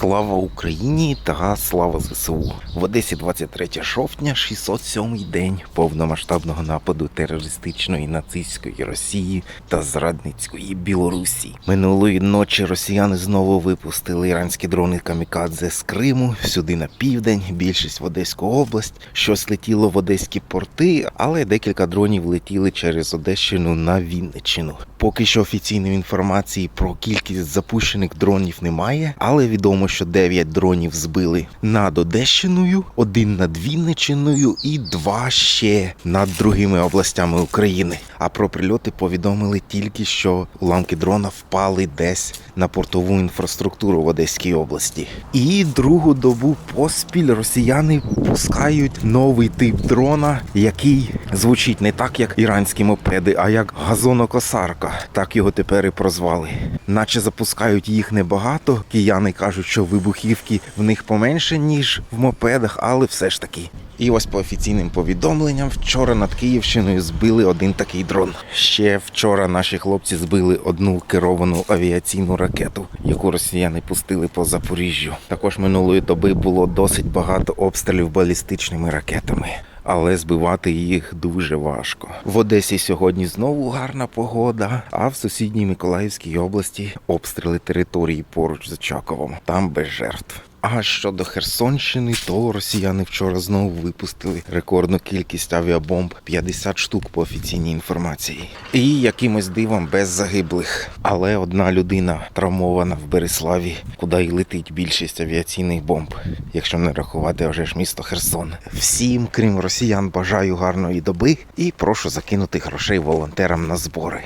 Слава Україні та слава ЗСУ. В Одесі 23 жовтня, 607-й день повномасштабного нападу терористичної нацистської Росії та зрадницької Білорусі. Минулої ночі росіяни знову випустили іранські дрони камікадзе з Криму сюди на південь, більшість в Одеську область. Щось летіло в одеські порти, але декілька дронів летіли через Одещину на Вінниччину. Поки що офіційної інформації про кількість запущених дронів немає, але відомо, що 9 дронів збили над Одещиною, один над Вінниччиною і два ще над другими областями України. А про прильоти повідомили тільки, що уламки дрона впали десь на портову інфраструктуру в Одеській області. І другу добу поспіль росіяни пускають новий тип дрона, який звучить не так, як іранські мопеди, а як газонокосарка. Так його тепер і прозвали. Наче запускають їх небагато. Кияни кажуть, що вибухівки в них поменше, ніж в мопедах, але все ж таки. І ось по офіційним повідомленням, вчора над Київщиною збили один такий дрон. Ще вчора наші хлопці збили одну керовану авіаційну ракету, яку росіяни пустили по Запоріжжю. Також минулої доби було досить багато обстрілів балістичними ракетами. Але збивати їх дуже важко. В Одесі сьогодні знову гарна погода, а в сусідній Миколаївській області обстріли території поруч з Очаковом. Там без жертв. А щодо Херсонщини, то росіяни вчора знову випустили рекордну кількість авіабомб 50 штук по офіційній інформації. І якимось дивом без загиблих. Але одна людина травмована в Береславі, куди й летить більшість авіаційних бомб, якщо не рахувати вже ж місто Херсон. Всім, крім росіян, бажаю гарної доби і прошу закинути грошей волонтерам на збори.